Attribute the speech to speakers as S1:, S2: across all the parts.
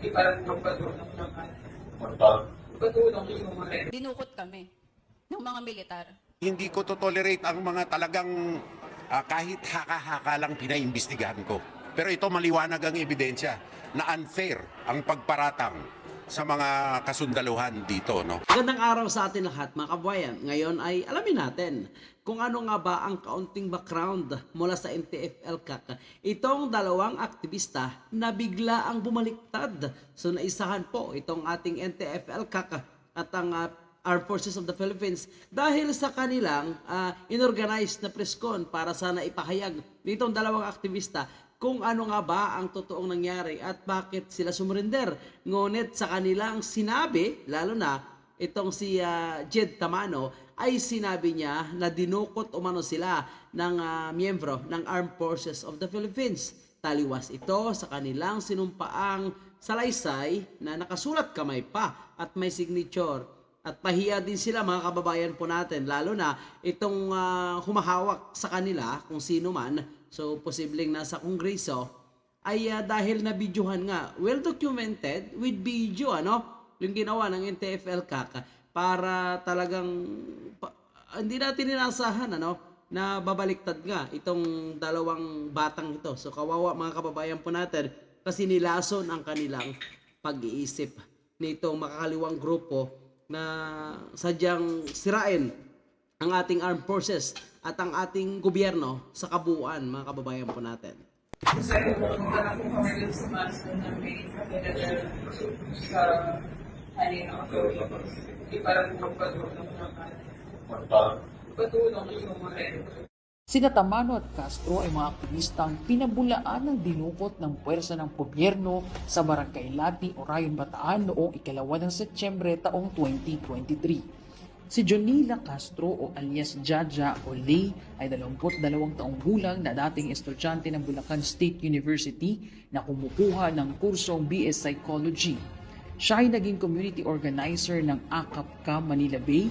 S1: Hindi parang magpatulong naman.
S2: Magpa-
S1: Patulong yung mga
S3: dinukot kami ng mga militar.
S4: Hindi ko to tolerate ang mga talagang ah, kahit haka-haka lang pinaimbestigahan ko. Pero ito maliwanag ang ebidensya na unfair ang pagparatang sa mga kasundaluhan dito, no?
S5: Magandang araw sa atin lahat mga kabayan. Ngayon ay alamin natin kung ano nga ba ang kaunting background mula sa NTF-ELCAC. Itong dalawang aktivista na bigla ang bumaliktad. So naisahan po itong ating NTF-ELCAC at ang ah, Armed Forces of the Philippines dahil sa kanilang ah, inorganize na preskon para sana ipahayag nitong dalawang aktivista kung ano nga ba ang totoong nangyari at bakit sila sumurrender. Ngunit sa kanilang sinabi, lalo na itong si ah, Jed Tamano, ay sinabi niya na dinukot umano sila ng ah, miyembro ng Armed Forces of the Philippines. Taliwas ito sa kanilang sinumpaang salaysay na nakasulat kamay pa at may signature. At pahiya din sila mga kababayan po natin, lalo na itong ah, humahawak sa kanila, kung sino man, so posibleng nasa kongreso, ay ah, dahil na videohan nga, well documented with video, ano? Yung ginawa ng NTFL kaka para talagang pa- hindi natin inasahan, ano? Na babaliktad nga itong dalawang batang ito. So kawawa mga kababayan po natin kasi nilason ang kanilang pag-iisip nitong makakaliwang grupo na sadyang sirain ang ating armed forces at ang ating gobyerno sa kabuuan, mga kababayan po natin.
S1: Na po kami dun sa master na may kapitadal sa kanina. Hindi parang magpatulong naman.
S2: magpa-
S1: Patulong yung mga
S6: Sina Tamano at Castro ay mga aktivistang pinabulaan ng dinukot ng puwersa ng gobyerno sa Barangay Lati, Orayon, Bataan noong ikalawa ng Setyembre taong 2023. Si Jonila Castro o alias Jaja o Lay ay 22 taong gulang na dating estudyante ng Bulacan State University na kumukuha ng kursong BS Psychology. Siya ay naging community organizer ng AKAPCA Manila Bay,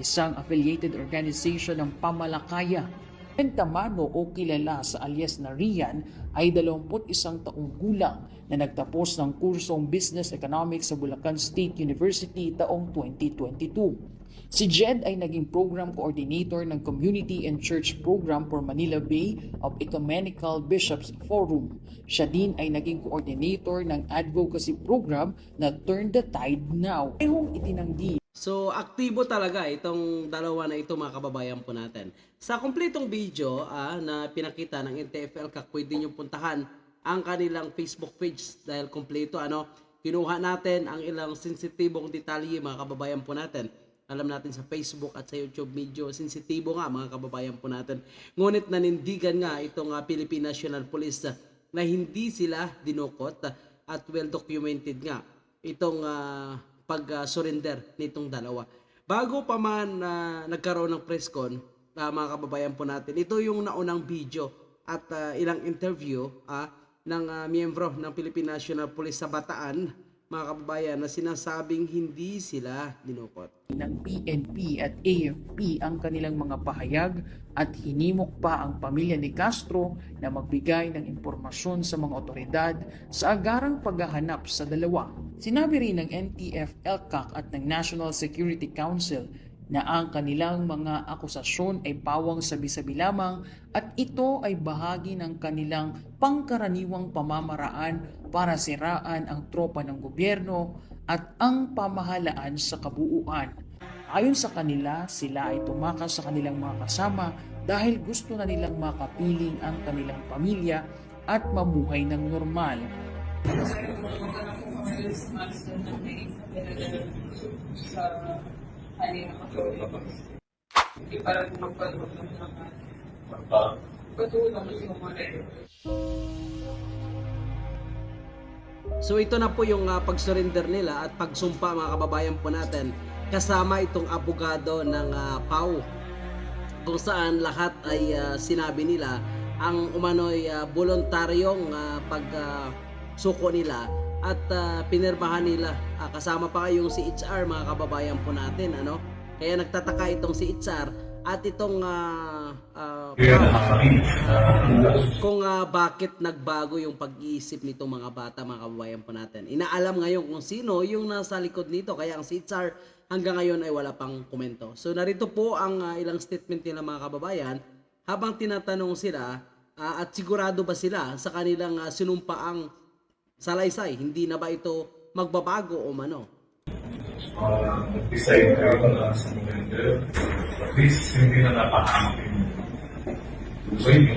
S6: isang affiliated organization ng Pamalakaya Pentamano o kilala sa alias na Rian ay 21 taong gulang na nagtapos ng kursong Business Economics sa Bulacan State University taong 2022. Si Jed ay naging program coordinator ng Community and Church Program for Manila Bay of Ecumenical Bishops Forum. Siya din ay naging coordinator ng advocacy program na Turn the Tide Now. Parehong itinanggi
S5: So, aktibo talaga itong dalawa na ito mga kababayan po natin. Sa kumpletong video ah, na pinakita ng NTFL Kak, pwede nyo puntahan ang kanilang Facebook page dahil kumpleto ano, kinuha natin ang ilang sensitibong detalye mga kababayan po natin. Alam natin sa Facebook at sa YouTube medyo sensitibo nga mga kababayan po natin. Ngunit nanindigan nga itong ah, Philippine National Police ah, na hindi sila dinukot ah, at well documented nga itong ah, pag-surrender nitong dalawa. Bago pa man na nagkaroon ng press con, ah, mga kababayan po natin, ito yung naunang video at ah, ilang interview ah, ng ah, miyembro ng Philippine National Police sa Bataan, mga kababayan, na sinasabing hindi sila dinukot.
S6: ng PNP at AFP ang kanilang mga pahayag at hinimok pa ang pamilya ni Castro na magbigay ng impormasyon sa mga otoridad sa agarang paghahanap sa dalawa. Sinabi rin ng NTF, LCAC at ng National Security Council na ang kanilang mga akusasyon ay pawang sabi-sabi lamang at ito ay bahagi ng kanilang pangkaraniwang pamamaraan para siraan ang tropa ng gobyerno at ang pamahalaan sa kabuuan. Ayon sa kanila, sila ay tumakas sa kanilang mga kasama dahil gusto na nilang makapiling ang kanilang pamilya at mamuhay ng normal.
S1: Dun sa
S5: So ito na po yung ah, pag-surrender nila at pagsumpa mga kababayan po natin kasama itong abogado ng ah, PAW kung saan lahat ay ah, sinabi nila ang umano'y ah, voluntaryong ah, pag ah, suko nila at ah, pinirmahan nila. Ah, kasama pa yung si HR mga kababayan po natin ano? Kaya nagtataka itong si HR at itong
S7: nakakarinig na
S5: kung ah, bakit nagbago yung pag-iisip nitong mga bata, mga kababayan po natin. Inaalam ngayon kung sino yung nasa likod nito. Kaya ang CITSAR hanggang ngayon ay wala pang komento. So narito po ang ah, ilang statement nila mga kababayan habang tinatanong sila ah, at sigurado ba sila sa kanilang ah, sinumpaang salaysay. Hindi na ba ito magbabago o mano?
S7: uh, nag-decide kayo na sa November, at least hindi na napahamak yung sa inyo.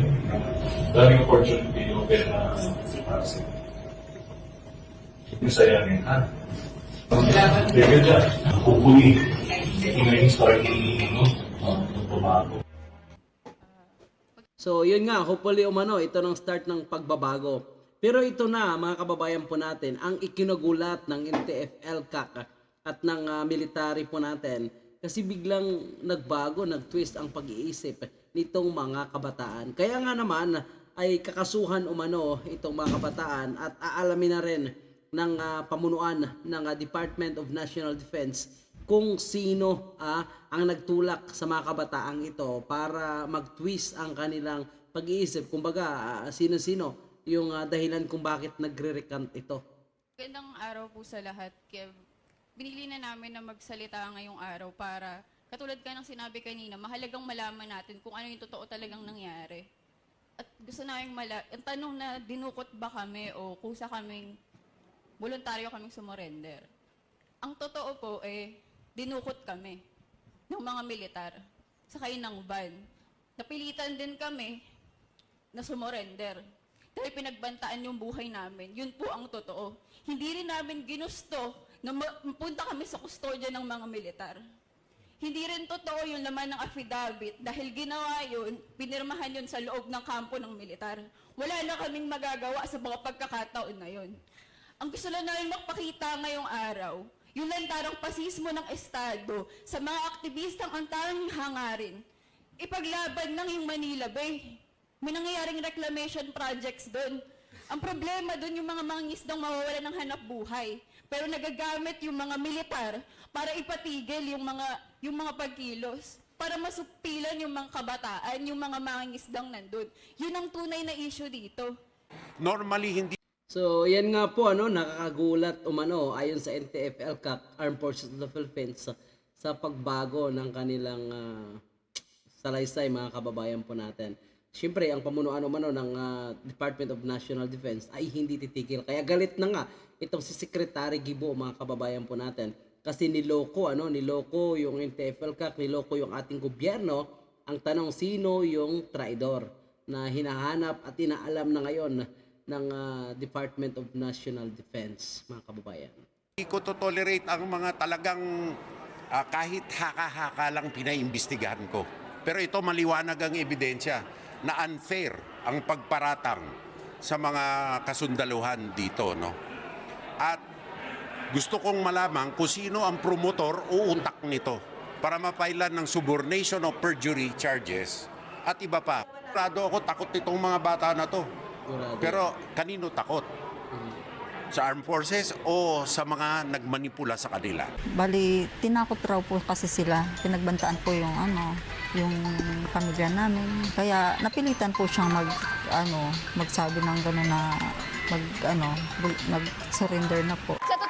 S7: Daming opportunity yung open na si Marcel. Masaya rin, ha? Kaya dyan, hopefully, yung naging start ni, no, uh, bago.
S5: So, yun nga, hopefully umano, ito ng start ng pagbabago. Pero ito na, mga kababayan po natin, ang ikinagulat ng NTF LCAC at ng ah, military po natin kasi biglang nagbago, nag-twist ang pag-iisip nitong mga kabataan. Kaya nga naman ay kakasuhan umano itong mga kabataan at aalamin na rin ng ah, pamunuan ng ah, Department of National Defense kung sino ah, ang nagtulak sa mga kabataang ito para mag-twist ang kanilang pag-iisip. Kumbaga, ah, sino-sino yung ah, dahilan kung bakit nagre-recant ito.
S3: Magandang araw po sa lahat, Kev. Binili na namin na magsalita ngayong araw para, katulad ka ng sinabi kanina, mahalagang malaman natin kung ano yung totoo talagang nangyari. At gusto namin mala, ang tanong na dinukot ba kami o kusa kaming, voluntaryo kaming sumurrender. Ang totoo po eh, dinukot kami ng mga militar sakay ng van. Napilitan din kami na sumurrender. Dahil pinagbantaan yung buhay namin. Yun po ang totoo. Hindi rin namin ginusto na mapunta kami sa kustodya ng mga militar. Hindi rin totoo yung laman ng affidavit dahil ginawa yun, pinirmahan yun sa loob ng kampo ng militar. Wala na kaming magagawa sa mga pagkakataon na yun. Ang gusto lang namin magpakita ngayong araw, yung lantarang pasismo ng Estado sa mga aktivistang ang tanging hangarin, ipaglaban ng yung Manila Bay. May nangyayaring reclamation projects doon. Ang problema doon yung mga mangingisdang mawawala ng hanap buhay. Pero nagagamit yung mga militar para ipatigil yung mga yung mga pagkilos para masupilan yung mga kabataan, yung mga mangingisdang nandun. Yun ang tunay na issue dito.
S4: Normally, hindi
S5: So, yan nga po, ano, nakakagulat umano ayon sa NTF LCAC, Armed Forces of the Philippines, sa, sa pagbago ng kanilang ah, salaysay, mga kababayan po natin. Siyempre, ang pamunuan umano ng ah, Department of National Defense ay hindi titigil. Kaya galit na nga itong si Secretary Gibo, mga kababayan po natin. Kasi niloko, ano, niloko yung NTF LCAC, niloko yung ating gobyerno. Ang tanong, sino yung traidor na hinahanap at inaalam na ngayon ng ah, Department of National Defense, mga kababayan.
S4: ko to tolerate ang mga talagang ah, kahit haka-haka lang pinaimbestigahan ko. Pero ito maliwanag ang ebidensya na unfair ang pagparatang sa mga kasundaluhan dito, no? At gusto kong malaman kung sino ang promotor o utak nito para mapailan ng subornation of perjury charges at iba pa. Sigurado ako takot nitong mga bata na to. Pero kanino takot? Sa armed forces o sa mga nagmanipula sa kanila?
S8: Bali, tinakot raw po kasi sila. Pinagbantaan po yung ano, yung pamilya namin. Kaya napilitan po siyang mag ano, magsabi ng gano'n na mag ano, nag-surrender na po.
S9: Sa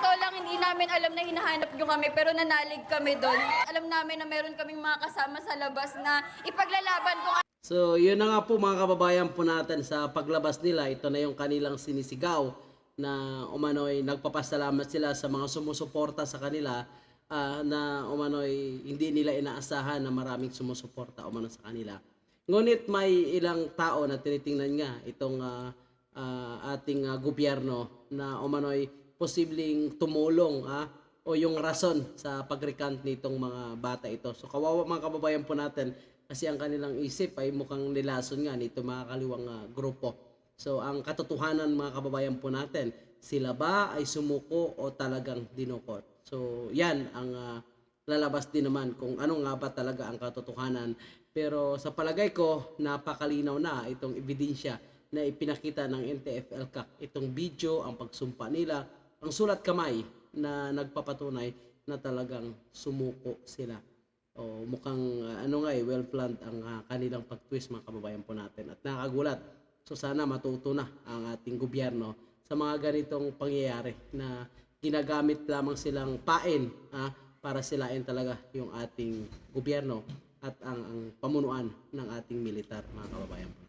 S9: namin alam na hinahanap nyo kami, pero nanalig kami doon. Alam namin na meron kaming mga kasama sa labas na ipaglalaban kung
S5: So, yun na nga po mga kababayan po natin sa paglabas nila. Ito na yung kanilang sinisigaw na umano'y nagpapasalamat sila sa mga sumusuporta sa kanila ah, na umano'y hindi nila inaasahan na maraming sumusuporta umano sa kanila. Ngunit may ilang tao na tinitingnan nga itong ah, ah, ating ah, gobyerno na umano'y posibleng tumulong ah, o yung rason sa pagrecant nitong mga bata ito. So kawawa mga kababayan po natin kasi ang kanilang isip ay mukhang nilason nga nito mga kaliwang ah, grupo. So ang katotohanan mga kababayan po natin, sila ba ay sumuko o talagang dinukot? So yan ang ah, lalabas din naman kung ano nga ba talaga ang katotohanan. Pero sa palagay ko, napakalinaw na itong ebidensya na ipinakita ng NTF-LCAC. Itong video, ang pagsumpa nila, ang sulat kamay na nagpapatunay na talagang sumuko sila. O mukhang ah, ano nga eh, well planned ang ah, kanilang pag-twist mga kababayan po natin at nakakagulat. So sana matuto na ang ating gobyerno sa mga ganitong pangyayari na ginagamit lamang silang pain ah, para silain talaga yung ating gobyerno at ang, ang pamunuan ng ating militar mga kababayan po.